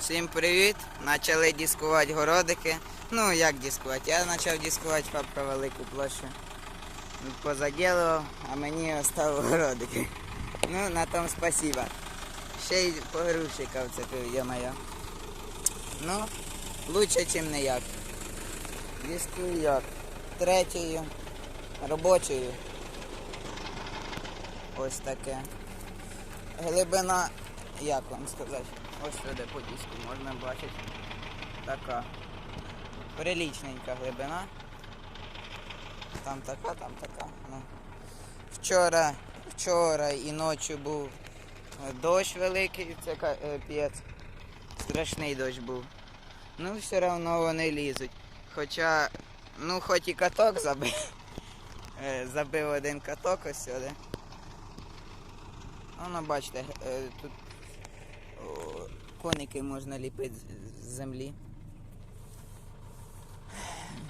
Всім привіт! Почали дискувати городики. Ну як дискувати? Я почав дискувати папка велику площу. Позаділував, а мені оставив городики. Ну, на тому спасибо. Ще й погрузчика вцепив, я-моє. Ну, лучше, ніж ніяк. Дискую як. Третьою, робочою. Ось таке. Глибина, як вам сказати? Ось сюди по диску можна бачити. Така. Прилічненька глибина. Там така, там така. Ну. Вчора, вчора і ночі був е, дощ великий, це капець. Страшний дощ був. Ну, все одно вони лізуть. Хоча, ну хоч і каток забив. Е, Забив один каток ось сюди. Воно бачите, е, тут коники можна ліпити з- землі.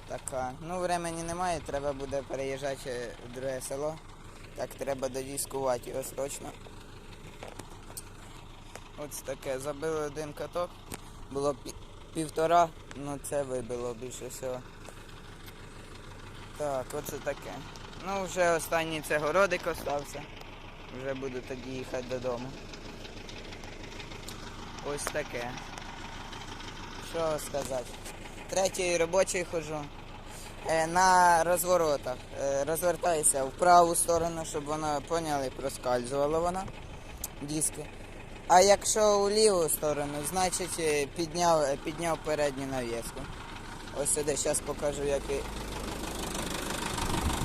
Така. Ну, времени немає, треба буде переїжджати в друге село. Так треба додіскувати його точно. Ось таке. Забили один каток. Було півтора, ну це вибило більше всього. Так, оце таке. Ну, вже останній це городик остався. Вже буду тоді їхати додому. Ось таке. Що сказати? Третій робочий ходжу. Е, на розворотах. Е, розвертайся в праву сторону, щоб вона, поняли, проскальзувала вона. Диски. А якщо у ліву сторону, значить е, підняв, підняв передню навіску. Ось сюди, зараз покажу, який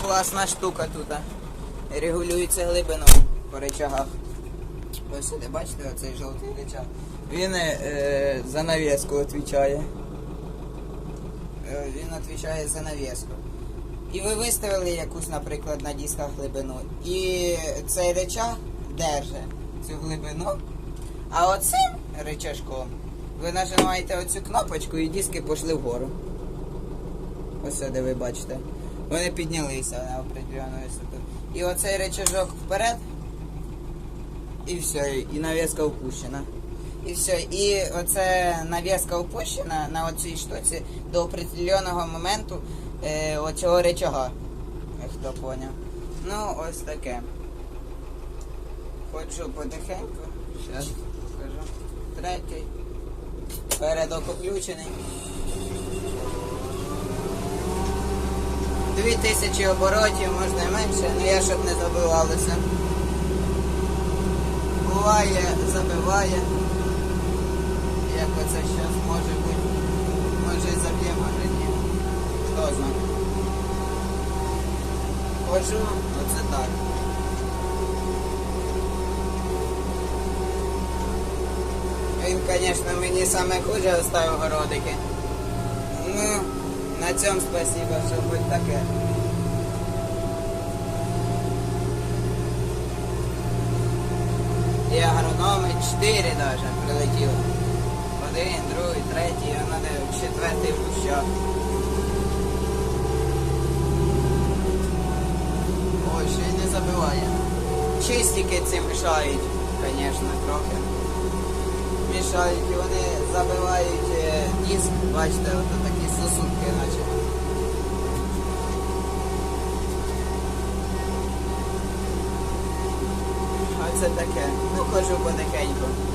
класна штука тут. Регулюється глибину по речагах. Ось сюди, бачите, оцей жовтий речаг. Він е, за навіску відповідає. Е, він відповідає за навіску. І ви виставили якусь, наприклад, на дисках глибину. І цей речаг держить цю глибину. А оцим речашком ви нажимаєте оцю кнопочку і диски пішли вгору. Ось сюди ви бачите. Вони піднялися на определену висоту. І оцей речажок вперед. І все, і навіска опущена. І все. І оце навіска опущена на оцій штуці до определеного моменту е, оцього речага. Хто поняв. Ну, ось таке. Ходжу потихеньку. Зараз покажу. Третій. Передок включений. Дві тисячі оборотів, можна менше, але я щоб не забивалося. Буває, забиває. Як оце зараз може бути. Може і заб'є, може ні. Хто знає. Хожу, оце так. Він, звісно, мені саме хуже оставив городики. Ну, на цьому спасибо, що хоч таке. І агрономи чотири даже прилетіло. Один, другий, третій, а надо четвертий в кущах. Ой, ще й не забиває. Чистики цим мішають, звісно, трохи. Мішають, і вони забивають е, диск, бачите, ото такі сосудки, наче. Оце таке. Ну, хожу потихеньку.